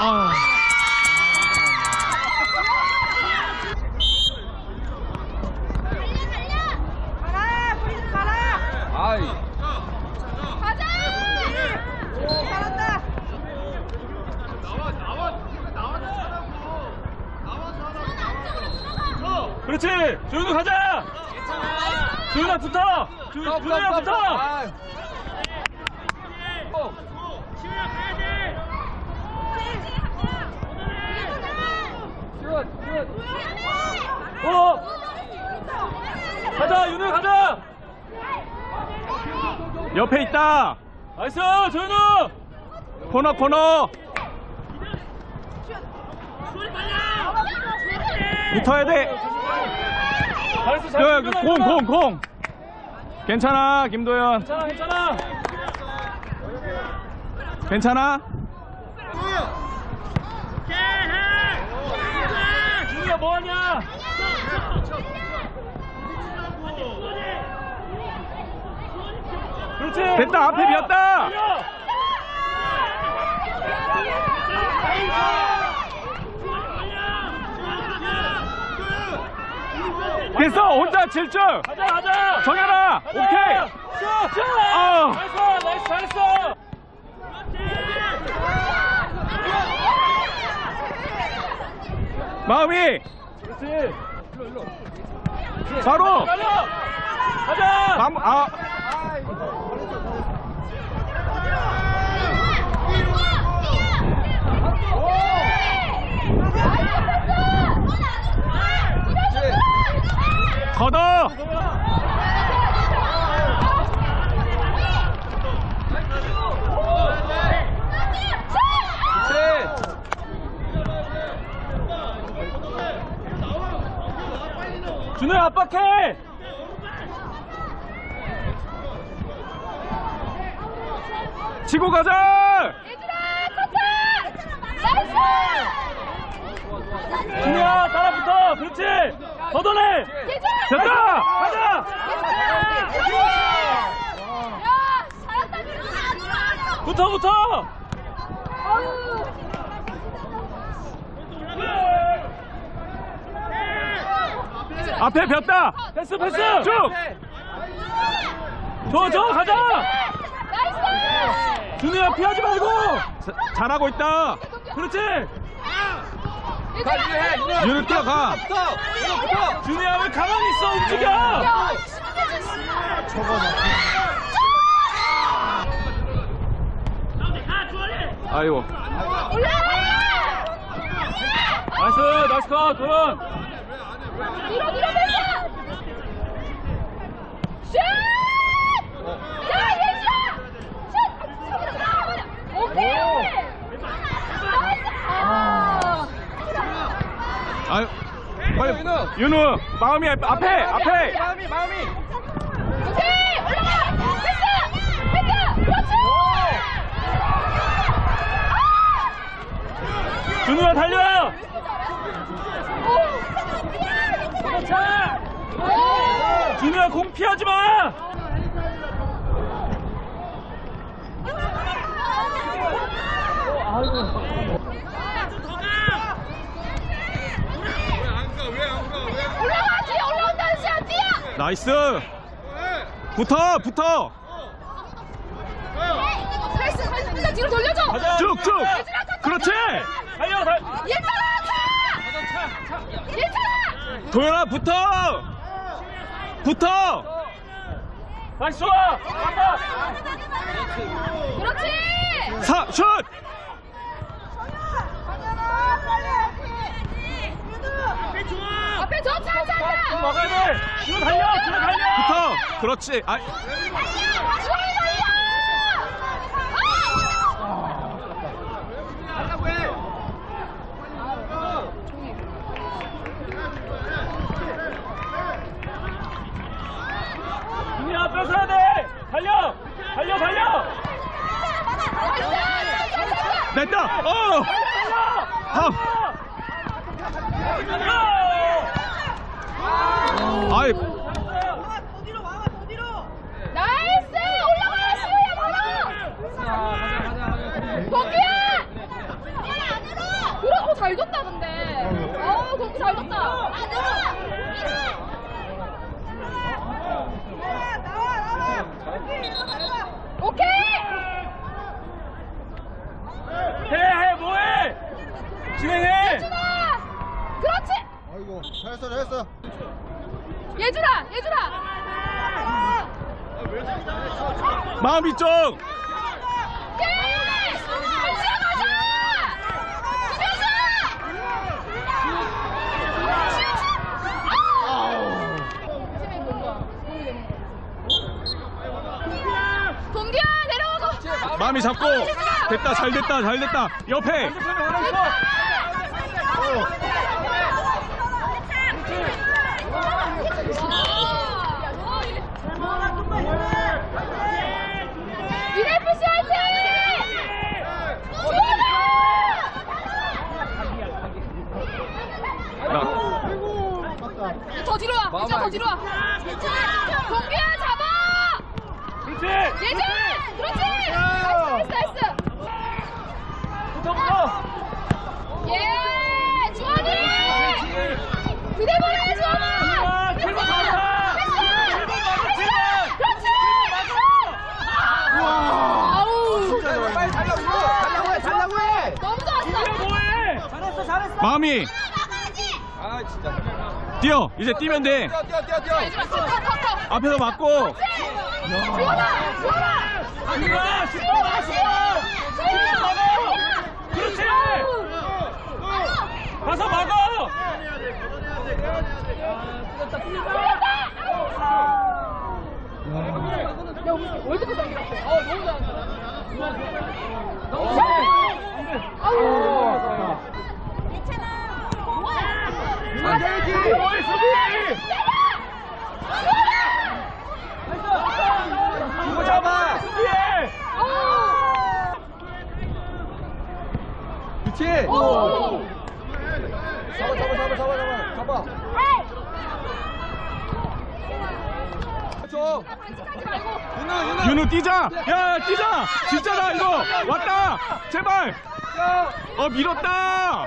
아. 아이. 가자. 잘한다. 그렇지 조윤우 가자 조윤아 붙어 조- 조윤아 붙어 어 가자 윤우 가자 옆에 있다. 나이스 조윤우 코너 코너. 붙어야 돼. 잘했어 야, 잘했어 그 공, 공, 공. 괜찮아, 김도현. 괜찮아 괜찮아 괜찮아? 준우야 뭐하냐 그렇지 됐다, 앞에 비었다. 됐어, 혼자 7점. 가자 가자 정현아, 가자. 오케이. 슛, 슛. 아. 나이스 나이스 잘했어 마음이 그렇지 바로. 달려 가자 맘, 아, 준우야 압박해! 치고 가자. 준우야 따라붙어 그렇지! 걷어내! 됐다. 가자! 붙어 붙어 앞에 폈다. 패스 패스 쭉. 저저 가자 준우야 피하지 말고 자- 잘하고 있다. 그렇지 윤을 뛰어 가. 준우야 왜 가만히 있어 움직여 아이고. 나이스 나이스 컷 도현 뒤로 뒤로 밀자. 슛! 야 예지야! 슛! 오케이 오케이. 나이스! 아. 아유. 빨리. 윤우. 마음이 앞- 앞에, 앞에. 오케이 올라가! 됐어! 됐어! 그렇지! 준우야 달려 차! 준우야 공 피하지 마 올라가! 뒤에 올라온다는 시야 뛰어! 나이스. 붙어, 붙어. 패스! 패스! 뒤로 돌려줘! 가자 쭉, 쭉. 그렇지. 달려 달! 얘들아! 도현아, 붙어. 붙어. 다시 좋아 간다 그렇지! 사, 슛. 앞에 줘! 차! 차! 차! 막아야 돼 준우 달려 준우 달려 붙어. 그렇지. 아, 달려! 어! 합! 아이 나이스! 올라가라, 시우야, 바로! 덕규야! 안으로! 그렇고 어, 잘 줬다, 근데. 어우, 공부 잘 줬다. 아이고 잘했어 잘했어 얘들아 얘들아 마음 이쪽 마음이 잡고 됐다 잘 됐다 잘 됐다 옆에 어. 더 뒤로 와! 진짜 더 뒤로 와! 동규야 잡아! 그렇지. 예전! 그렇지! 나이스 나이스 나이스! 붙어 붙어. 예! 주원이! 그대 보내 주원아! 아, 제발 맞아. 제발 맞아, 제발. 그렇지! 아우! 빨리 달라고 달라고 해 달라고 해 너무 좋았어! 뭐해? 잘했어 잘했어 마음이. 아 뛰어. 이제 뛰면 돼. 뛰어 뛰어 뛰어. 앞에서 맞고. 주원아! 주원아! 아니야. 십 주원아! 번 주원아! 주원아! 그렇지. 아우! 가서 막아. 야, 월드컵 경기였어. 어, 너무 잘한다. 아우. 뭐해 수비? 이거 잡아 수비해. 그렇지 오. 잡아 잡아 잡아 잡아 잡아 잡아 말고. 윤우 윤우 윤우 뛰자. 야, 뛰자. 진짜다, 이거. 왔다. 제발. 어, 밀었다.